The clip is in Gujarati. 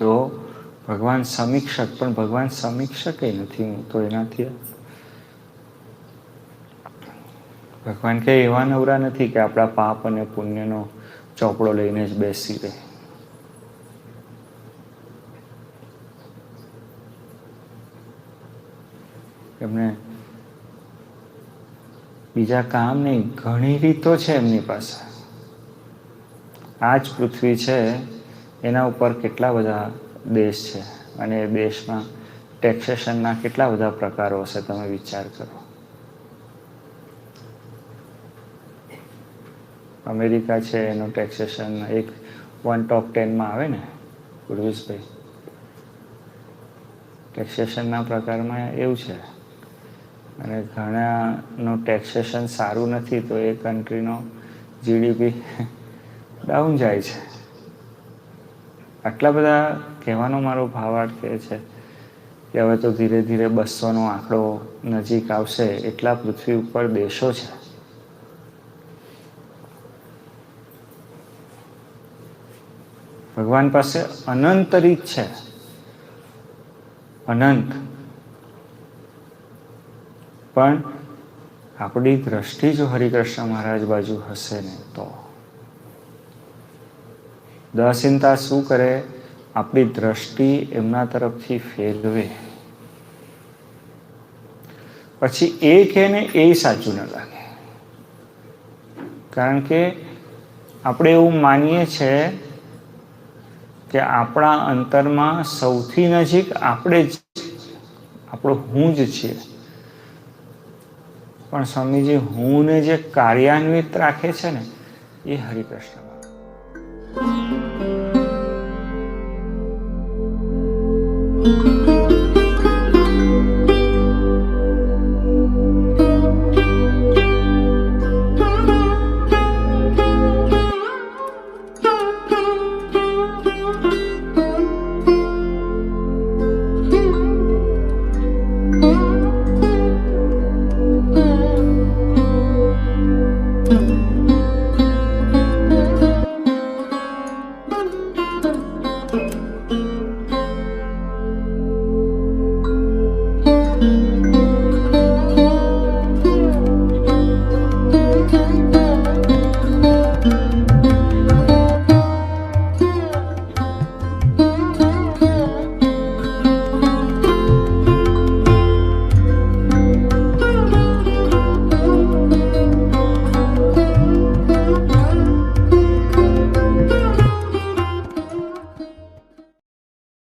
તો ભગવાન સમીક્ષક, પણ ભગવાન સમીક્ષક નથી હું તો એનાથી ભગવાન કે એવા નવરા નથી કે આપણા પાપ અને પુણ્યનો ચોપડો લઈને જ બેસી રહે. એમને બીજા કામ નહીં, ઘણી રીતો છે એમની પાસે. આ જ પૃથ્વી છે એના ઉપર કેટલા બધા દેશ છે અને એ દેશમાં ટેક્સેશનના કેટલા બધા પ્રકારો હશે તમે વિચાર કરો. અમેરિકા છે, એનું ટેક્સેશન એક વન ટોપ ટેનમાં આવે ને ગુરવીશભાઈ ટેક્સેશનના પ્રકારમાં એવું છે. અને ઘણાનું ટેક્સેશન સારું નથી તો એ કન્ટ્રીનો જીડીપી ડાઉન જાય છે. આટલા બધા કહેવાનો મારો ભાવાર્થ એ છે કે હવે તો ધીરે ધીરે બસોનો આંકડો નજીક આવશે એટલા પૃથ્વી ઉપર દેશો છે. ભગવાન પાસે અનંત રીત છે. અનંત. પણ આપણી દ્રષ્ટિ જો હરિકૃષ્ણ મહારાજ બાજુ હશે ને તો દસિંતા શું કરે? આપણી દ્રષ્ટિ એમના તરફથી ફેરવે પછી એ કે ને એ સાચું ન લાગે. કારણ કે આપણે એવું માનીએ છીએ કે આપણા અંતરમાં સૌથી નજીક આપણે જ આપણો હું જ છીએ. પણ સ્વામીજી હુંને જે કાર્યાન્વિત રાખે છે ને, એ હરિકૃષ્ણ time.